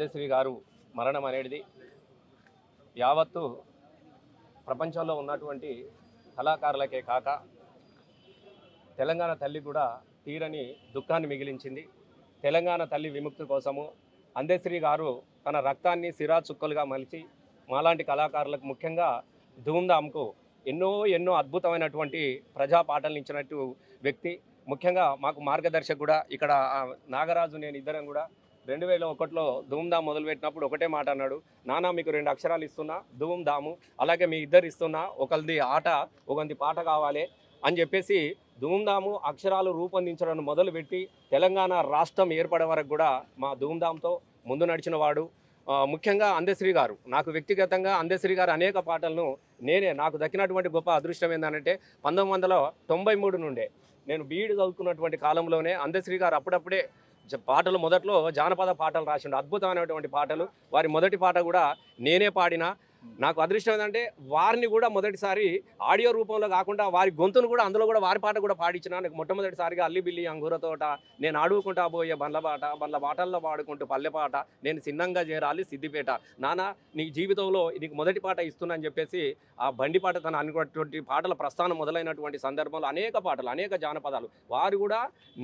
అందశ్రీ గారు మరణం అనేది యావత్తు ప్రపంచంలో ఉన్నటువంటి కళాకారులకే కాక తెలంగాణ తల్లి కూడా తీరని దుఃఖాన్ని మిగిలించింది. తెలంగాణ తల్లి విముక్తి కోసము అందశ్రీ గారు తన రక్తాన్ని సిరా చుక్కలుగా మలిచి మాలాంటి కళాకారులకు ముఖ్యంగా ధూమ్ధామ్కు ఎన్నో ఎన్నో అద్భుతమైనటువంటి ప్రజా పాటలు ఇచ్చినట్టు వ్యక్తి. ముఖ్యంగా మాకు మార్గదర్శకు కూడా ఇక్కడ నాగరాజు నేను ఇద్దరం కూడా రెండు వేల ఒకటిలో ధూమ్ధామ్ మొదలుపెట్టినప్పుడు ఒకటే మాట అన్నాడు నానా మీకు రెండు అక్షరాలు ఇస్తున్నా ధూమ్ధాము అలాగే మీ ఇద్దరు ఇస్తున్నా ఒకరిది ఆట ఒకరిది పాట కావాలి అని చెప్పేసి ధూమ్ధాము అక్షరాలు రూపొందించడం మొదలుపెట్టి తెలంగాణ రాష్ట్రం ఏర్పడే వరకు కూడా మా ధూమ్ధామ్తో ముందు నడిచిన వాడు. ముఖ్యంగా అందశ్రీ గారు. నాకు వ్యక్తిగతంగా అందశ్రీ గారు అనేక పాటలను నేనే నాకు దక్కినటువంటి గొప్ప అదృష్టం ఏంటంటే పంతొమ్మిది వందల తొంభై మూడు నుండే నేను బీఈడి చదువుకున్నటువంటి కాలంలోనే అందశ్రీ గారు అప్పుడప్పుడే పాటలు మొదట్లో జానపద పాటలు రాసిండు. అద్భుతమైనటువంటి పాటలు. వారి మొదటి పాట కూడా నేనే పాడిన నాకు అదృష్టం ఏంటంటే వారిని కూడా మొదటిసారి ఆడియో రూపంలో కాకుండా వారి గొంతును కూడా అందులో కూడా వారి పాట కూడా పాడించిన నాకు మొట్టమొదటిసారిగా అల్లి బిల్లి తోట నేను ఆడుకుంటా పోయే బండ్ల పాట బండ్ల పాటల్లో పాడుకుంటూ పల్లె పాట నేను సిన్నంగా చేరాలి సిద్దిపేట. నాన్న నీ జీవితంలో నీకు మొదటి పాట ఇస్తున్నా అని చెప్పేసి ఆ బండి పాట తన అనుకున్నటువంటి పాటల ప్రస్థానం మొదలైనటువంటి సందర్భంలో అనేక పాటలు అనేక జానపదాలు. వారు కూడా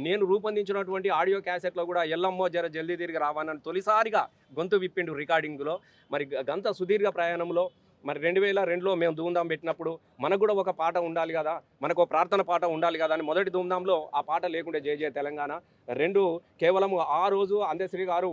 నేను రూపొందించినటువంటి ఆడియో క్యాసెట్లో కూడా ఎల్లమ్మో జర జల్దీ తిరిగి రావాలని తొలిసారిగా గొంతు విప్పిండు రికార్డింగ్లో. మరి గంత సుదీర్ఘ ప్రయాణంలో మరి రెండు వేల రెండులో మేము ధూమ్ధాం పెట్టినప్పుడు మనకు కూడా ఒక పాట ఉండాలి కదా మనకు ఒక ప్రార్థన పాట ఉండాలి కదా అని మొదటి ధూమ్ధాంలో ఆ పాట లేకుండా జేజే తెలంగాణ. రెండు కేవలం ఆ రోజు అందశ్రీ గారు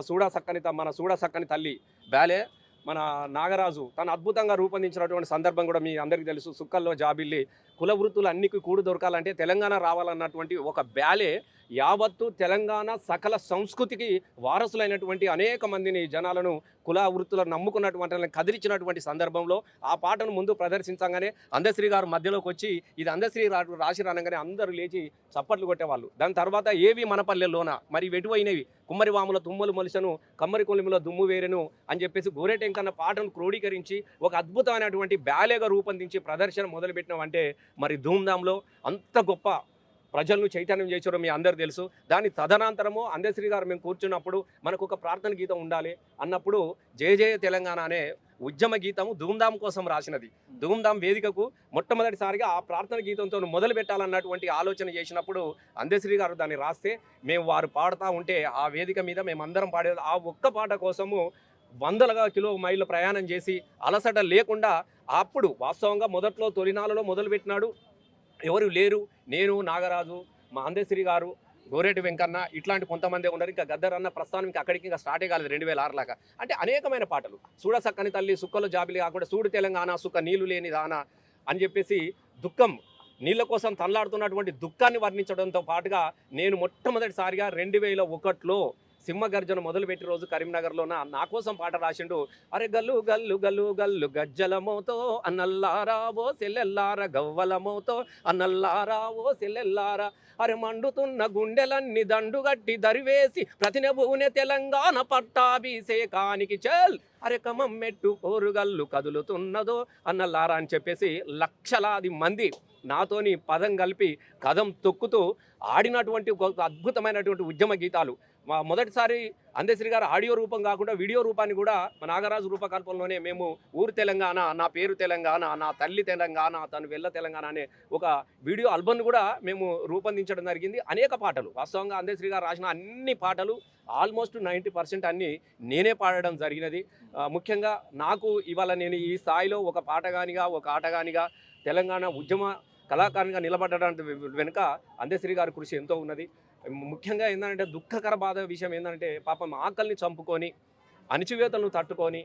సూడా సక్కని త- మన సూడా సక్కని తల్లి బ్యాలే మన నాగరాజు తను అద్భుతంగా రూపొందించినటువంటి సందర్భం కూడా మీ అందరికీ తెలుసు. సుక్కల్లో జాబిల్లి కుల వృత్తులు అన్నికి కూడు దొరకాలంటే తెలంగాణ రావాలన్నటువంటి ఒక బ్యాలే యావత్తు తెలంగాణ సకల సంస్కృతికి వారసులైనటువంటి అనేక మందిని జనాలను కుల వృత్తులను నమ్ముకున్నటువంటి కదిలించినటువంటి సందర్భంలో ఆ పాటను ముందు ప్రదర్శించగానే అందశ్రీ గారు మధ్యలోకి వచ్చి ఇది అందశ్రీ రా రాశి రానగానే అందరూ లేచి చప్పట్లు కొట్టేవాళ్ళు. దాని తర్వాత ఏవి మనపల్లెలోన మరి వెటువైనవి కుమ్మరివాముల తుమ్మలు మొలిసను కమ్మరి కొలిమిలో దుమ్ము వేరెను అని చెప్పేసి గోరేటెంకన్న పాటను క్రోడీకరించి ఒక అద్భుతమైనటువంటి బ్యాలేగా రూపొందించి ప్రదర్శన మొదలుపెట్టినామంటే మరి ధూమ్ధామ్లో అంత గొప్ప ప్రజలను చైతన్యం చేసారో మీ అందరు తెలుసు. దాని తదనంతరము అందశ్రీ గారు మేము కూర్చున్నప్పుడు మనకు ఒక ప్రార్థన గీతం ఉండాలి అన్నప్పుడు జయ జయ తెలంగాణ అనే ఉద్యమ గీతము ధూమ్ధాం కోసం రాసినది. ధూమ్ధాం వేదికకు మొట్టమొదటిసారిగా ఆ ప్రార్థన గీతంతో మొదలు పెట్టాలన్నటువంటి ఆలోచన చేసినప్పుడు అందశ్రీ గారు దాన్ని రాస్తే మేము వారు పాడుతూ ఉంటే ఆ వేదిక మీద మేమందరం పాడేది. ఆ ఒక్క పాట కోసము వందలుగా కిలో మైళ్ళు ప్రయాణం చేసి అలసట లేకుండా అప్పుడు వాస్తవంగా మొదట్లో తొలినాలలో మొదలుపెట్టినాడు ఎవరు లేరు. నేను నాగరాజు మా అందశ్రీ గారు గోరేటి వెంకన్న ఇట్లాంటి కొంతమంది ఉన్నారు. ఇంకా గద్దర్ అన్న ప్రస్థానం ఇంకా అక్కడికి ఇంకా స్టార్టే కాలేదు రెండు వేల ఆరు లాగా. అంటే అనేకమైన పాటలు. చూడ సక్కని తల్లి సుక్కలు జాబిలి కాకుండా సూడు తెలంగాణ సుక్క నీళ్ళు లేని దానా అని చెప్పేసి దుఃఖం. నీళ్ళ కోసం తనలాడుతున్నటువంటి దుఃఖాన్ని వర్ణించడంతో పాటుగా నేను మొట్టమొదటిసారిగా రెండు వేల ఒకటిలో సింహగర్జన మొదలుపెట్టి రోజు కరీంనగర్లో నా నా కోసం పాట రాసిండు. అరే గల్లు గల్లు గల్లు గల్లు గజ్జలమోతో అన్నల్లారావో సెల్లెల్లార గవ్వలమోతో అన్నల్లారావో సెల్లెల్లార? అరే మండుతున్న గుండెలన్నీ దండుగట్టి దరివేసి ప్రతినబూనె తెలంగాణ పట్టాభిషేకానికి చల్. అరే కమం మెట్టు పోరుగల్లు కదులుతున్నదో అన్నల్లారా అని చెప్పేసి లక్షలాది మంది నాతోని పదం కలిపి కథం తొక్కుతూ ఆడినటువంటి ఒక అద్భుతమైనటువంటి ఉద్యమ గీతాలు. మొదటిసారి అందశ్రీ గారు ఆడియో రూపం కాకుండా వీడియో రూపాన్ని కూడా మా నాగరాజు రూపకల్పనలోనే మేము ఊరు తెలంగాణ నా పేరు తెలంగాణ నా తల్లి తెలంగాణ తను వెళ్ళ తెలంగాణ అనే ఒక వీడియో ఆల్బమ్ కూడా మేము రూపొందించడం జరిగింది. అనేక పాటలు వాస్తవంగా అందశ్రీ గారు రాసిన అన్ని పాటలు ఆల్మోస్ట్ నైంటీ పర్సెంట్ అన్ని నేనే పాడడం జరిగినది. ముఖ్యంగా నాకు ఇవాళ నేను ఈ స్థాయిలో ఒక పాటగానిగా ఒక ఆటగానిగా తెలంగాణ ఉద్యమ కళాకారునిగా నిలబడడానికి వెనుక అందశ్రీ గారి కృషి ఎంతో ఉన్నది. ముఖ్యంగా ఏంటంటే దుఃఖకర బాధ విషయం ఏంటంటే పాపం ఆకలిని చంపుకొని అణిచివేతలను తట్టుకొని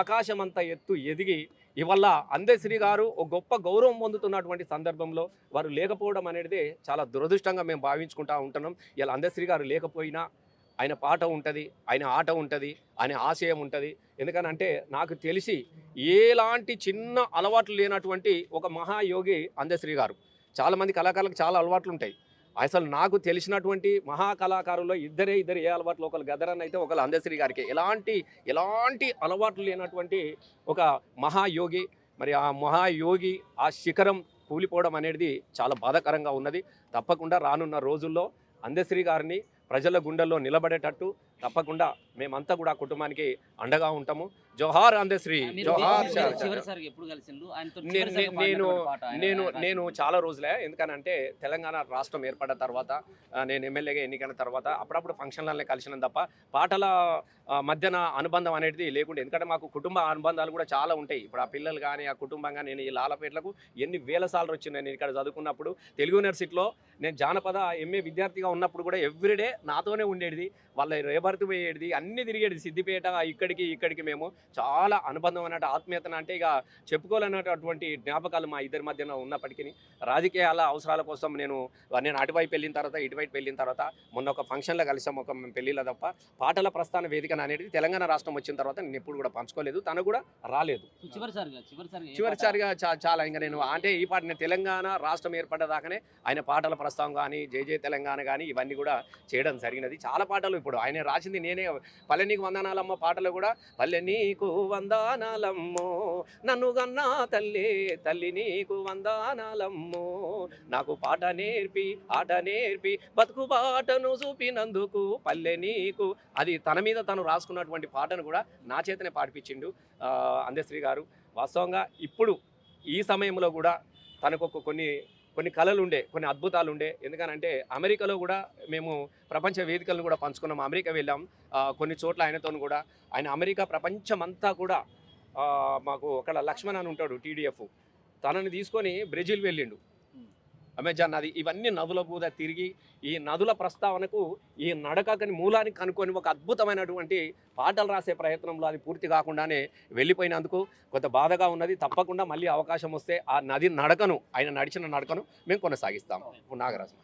ఆకాశం అంతా ఎత్తు ఎదిగి ఇవల్ల అందశ్రీ గారు ఒక గొప్ప గౌరవం పొందుతున్నటువంటి సందర్భంలో వారు లేకపోవడం అనేది చాలా దురదృష్టంగా మేము భావించుకుంటా ఉంటున్నాం. ఇలా అందశ్రీ గారు లేకపోయినా ఆయన పాట ఉంటుంది ఆయన ఆట ఉంటుంది ఆయన ఆశయం ఉంటుంది. ఎందుకనంటే నాకు తెలిసి ఎలాంటి చిన్న అలవాట్లు లేనటువంటి ఒక మహాయోగి అందశ్రీ గారు. చాలామంది కళాకారులకు చాలా అలవాట్లు ఉంటాయి అసలు నాకు తెలిసినటువంటి మహా కళాకారుల్లో ఇద్దరే ఇద్దరు ఏ అలవాట్లు ఒకరు గదరన్ అయితే ఒకరు అందశ్రీ గారికి. ఎలాంటి ఎలాంటి అలవాట్లు లేనటువంటి ఒక మహాయోగి మరి ఆ మహాయోగి ఆ శిఖరం కూలిపోవడం అనేది చాలా బాధాకరంగా ఉన్నది. తప్పకుండా రానున్న రోజుల్లో అందశ్రీ గారిని ప్రజల గుండెల్లో నిలబడేటట్టు తప్పకుండా మేమంతా కూడా కుటుంబానికి అండగా ఉంటాము. జోహార్ అందశ్రీ జోహార్ నేను నేను. నేను చాలా రోజులే. ఎందుకనంటే తెలంగాణ రాష్ట్రం ఏర్పడ్డ తర్వాత నేను ఎమ్మెల్యేగా ఎన్నికైన తర్వాత అప్పుడప్పుడు ఫంక్షన్లలో కలిసినాం తప్ప పాటల మధ్యన అనుబంధం అనేది లేకుండా. ఎందుకంటే మాకు కుటుంబ అనుబంధాలు కూడా చాలా ఉంటాయి. ఇప్పుడు ఆ పిల్లలు కానీ ఆ కుటుంబం కానీ నేను ఈ లాలపేటలకు ఎన్ని వేల సార్లు వచ్చినాయి నేను ఇక్కడ చదువుకున్నప్పుడు తెలుగు యూనివర్సిటీలో నేను జానపద ఎంఏ విద్యార్థిగా ఉన్నప్పుడు కూడా ఎవ్రీడే నాతోనే ఉండేది. వాళ్ళ రేబర్త్ పోయేది అన్ని తిరిగేది. సిద్దిపేట ఇక్కడికి ఇక్కడికి మేము. చాలా అనుబంధం అన్నట్టు ఆత్మీయతను అంటే ఇక చెప్పుకోలేనటువంటి జ్ఞాపకాలు మా ఇద్దరి మధ్యన ఉన్నప్పటికీ. రాజకీయాల అవసరాల కోసం నేను నేను అటువైపు వెళ్ళిన తర్వాత ఇటువైపు వెళ్ళిన తర్వాత మొన్న ఒక ఫంక్షన్లో కలిసాం ఒక పెళ్ళిలో తప్ప. పాటల ప్రస్థాన వేదిక అనేది తెలంగాణ రాష్ట్రం వచ్చిన తర్వాత నేను ఎప్పుడు కూడా పంచుకోలేదు. తను కూడా రాలేదు. చివరిసారిగా చివరిసారిగా చాలా ఇంకా నేను అంటే ఈ పాట నేను తెలంగాణ రాష్ట్రం ఏర్పడ్డదాకానే ఆయన పాటల ప్రస్తావం కానీ జై జై తెలంగాణ కానీ ఇవన్నీ కూడా చేయడం జరిగినది. చాలా పాటలు ఇప్పుడు ఆయన రాసింది నేనే. పల్లె నీకు వందనాలమ్మ పాటలు కూడా పల్లె నీకు వందనాలమ్మో నన్ను గన్నా తల్లి తల్లి నీకు వందనాలమ్మో నాకు పాట నేర్పి ఆట నేర్పి బతుకు బాటను చూపినందుకు పల్లె నీకు అది తన మీద తను రాసుకున్నటువంటి పాటను కూడా నా చేతనే పాడిపించిండు అందశ్రీ గారు. వాస్తవంగా ఇప్పుడు ఈ సమయంలో కూడా తనకు కొన్ని కొన్ని కళలు ఉండే కొన్ని అద్భుతాలు ఉండే ఎందుకనంటే అమెరికాలో కూడా మేము ప్రపంచ వేదికలను కూడా పంచుకున్నాం. అమెరికా వెళ్ళాం. కొన్ని చోట్ల ఆయనతో కూడా. ఆయన అమెరికా ప్రపంచమంతా కూడా మాకు ఒక లక్ష్మణ్ అని ఉంటాడు టీడీఎఫ్. తనని తీసుకొని బ్రెజిల్ వెళ్ళిండు. అమెజాన్ నది ఇవన్నీ నదుల కూడా తిరిగి ఈ నదుల ప్రస్తావనకు ఈ నడకని మూలానికి కనుక్కొని ఒక అద్భుతమైనటువంటి పాటలు రాసే ప్రయత్నంలో అది పూర్తి కాకుండానే వెళ్ళిపోయినందుకు కొంత బాధగా ఉన్నది. తప్పకుండా మళ్ళీ అవకాశం వస్తే ఆ నది నడకను ఆయన నడిచిన నడకను మేము కొనసాగిస్తాం. నాగరాజు.